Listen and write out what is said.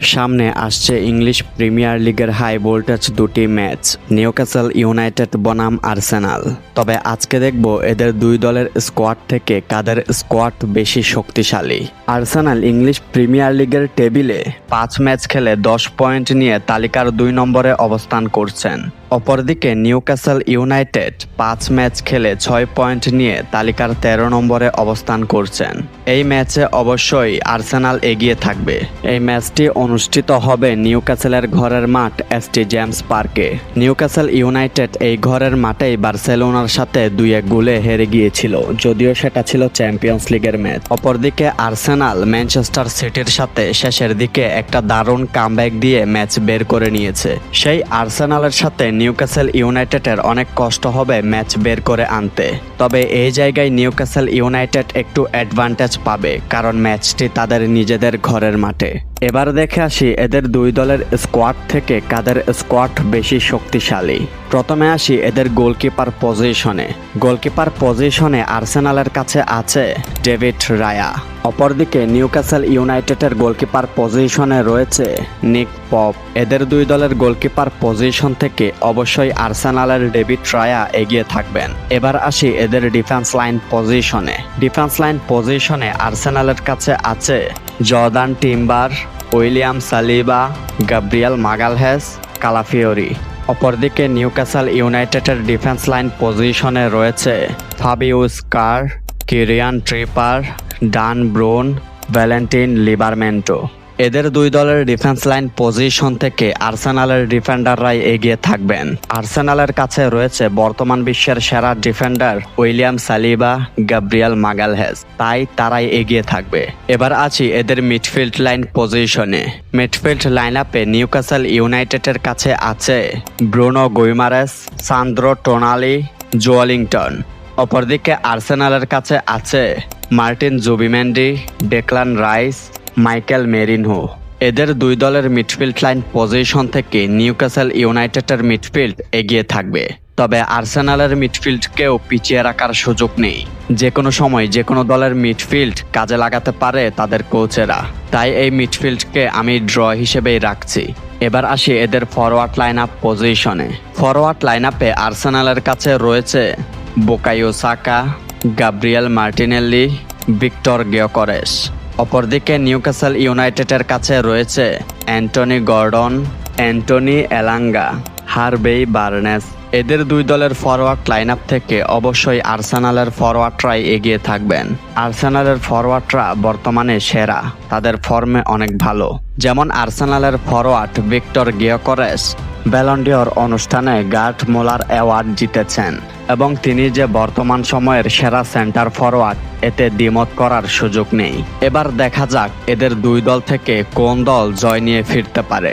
সামনে আসছে English premier লিগের হাই ভোল্টেজ দুটি ম্যাচ, নিউক্যাসল ইউনাইটেড, বনাম, আর্সেনাল। তবে আজকে দেখব এদের দুই দলের স্কোয়াড থেকে কাদের স্কোয়াড বেশি শক্তিশালী। আর্সেনাল ইংলিশ প্রিমিয়ার লিগের টেবিলে পাঁচ ম্যাচ খেলে দশ পয়েন্ট নিয়ে তালিকার দুই নম্বরে অবস্থান করছেন। অপরদিকে নিউক্যাসল ইউনাইটেড পাঁচ ম্যাচ খেলে ছয় পয়েন্ট নিয়ে তালিকার তেরো নম্বরে অবস্থান করছেন। এই ম্যাচে অবশ্যই আর্সেনাল এগিয়ে থাকবে। এই ম্যাচটি অনুষ্ঠিত হবে নিউক্যাসেলের ঘরের মাঠ এসটি জেমস পার্কে। নিউক্যাসল ইউনাইটেড এই ঘরের মাঠেই বার্সেলোনার সাথে দুই এক গোলে হেরে গিয়েছিল, যদিও সেটা ছিল চ্যাম্পিয়ন্স লিগের ম্যাচ। অপরদিকে আর্সেনাল ম্যানচেস্টার সিটির সাথে শেষের দিকে একটা দারুণ কামব্যাক দিয়ে ম্যাচ বের করে নিয়েছে। সেই আর্সেনালের সাথে নিউক্যাসল ইউনাইটেডের অনেক কষ্ট হবে ম্যাচ বের করে আনতে। তবে এই জায়গায় নিউকাসেল ইউনাইটেড একটু অ্যাডভান্টেজ পাবে, কারণ ম্যাচটি তাদের নিজেদের ঘরের মাঠে। এবার দেখে আসি এদের দুই দলের স্কোয়াড থেকে কাদের স্কোয়াড বেশি শক্তিশালী। প্রথমে আসি এদের গোলকিপার পজিশনে গোলকিপার পজিশনে আর্সেনালের কাছে আছে ডেভিড রায়া। অপরদিকে নিউক্যাসল ইউনাইটেডের গোলকিপার পজিশনে রয়েছে নিক পপ। এদের দুই দলের গোলকিপার পজিশন থেকে অবশ্যই আর্সেনালের ডেভিড রায়া এগিয়ে থাকবেন। এবার আসি এদের ডিফেন্স লাইন পজিশনে ডিফেন্স লাইন পজিশনে আর্সেনালের কাছে আছে Jurrien Timber William Saliba, Gabriel Magalhaes, Calafiori. অপরদিকে নিউক্যাসল ইউনাইটেডের ডিফেন্স লাইন পজিশনে রয়েছে ফাবিউস কার, কিরিয়ান ট্রিপার, ডান ব্রোন, ভ্যালেন্টিন লিবারমেন্টো। এদের দুই দলের ডিফেন্স লাইন পজিশন থেকে আর্সেনালের ডিফেন্ডাররাই এগিয়ে থাকবেন। আর্সেনালের কাছে রয়েছে বর্তমান বিশ্বের সেরা defender William Saliba, Gabriel Magalhaes তাই তারাই এগিয়ে থাকবে। এবার আছি এদের মিডফিল্ড লাইন পজিশনে মিডফিল্ড লাইন আপে নিউক্যাসল ইউনাইটেডের কাছে আছে Bruno Guimaraes, Sandro Tonali Joelinton অপরদিকে আর্সেনালের কাছে আছে Martin Zubimendi, Declan Rice Michael Merino এদের দুই দলের মিডফিল্ড লাইন পজিশন থেকে নিউক্যাসল ইউনাইটেডের মিডফিল্ড এগিয়ে থাকবে। তবে আর্সেনালের মিডফিল্ডকেও পিছিয়ে রাখার সুযোগ নেই। যে কোনো সময় যে কোনো দলের মিডফিল্ড কাজে লাগাতে পারে তাদের কোচেরা। তাই এই মিডফিল্ডকে আমি ড্র হিসেবেই রাখছি। এবার আসি এদের ফরওয়ার্ড লাইন আপ পজিশনে। ফরওয়ার্ড লাইন আপে আর্সেনালের কাছে রয়েছে Bukayo Saka, Gabriel Martinelli Viktor Gyokeres অপরদিকে নিউক্যাসল ইউনাইটেডের কাছে রয়েছে Anthony Gordon, Anthony Elanga, Harvey Barnes. এদের দুই দলের ফরওয়ার্ড লাইন থেকে অবশ্যই আর্সেনালের ফরওয়ার্ডরাই এগিয়ে থাকবেন। আর্সেনালের ফরওয়ার্ডরা বর্তমানে সেরা, তাদের ফর্মে অনেক ভালো। যেমন আর্সেনালের forward Viktor Gyokeres Ballon d'Or অনুষ্ঠানে গার্ট মোলার অ্যাওয়ার্ড জিতেছেন এবং তিনি যে বর্তমান সময়ের সেরা সেন্টার ফরওয়ার্ড এতে দ্বিমত করার সুযোগ নেই। এবার দেখা যাক এদের দুই দল থেকে কোন দল জয় নিয়ে ফিরতে পারে।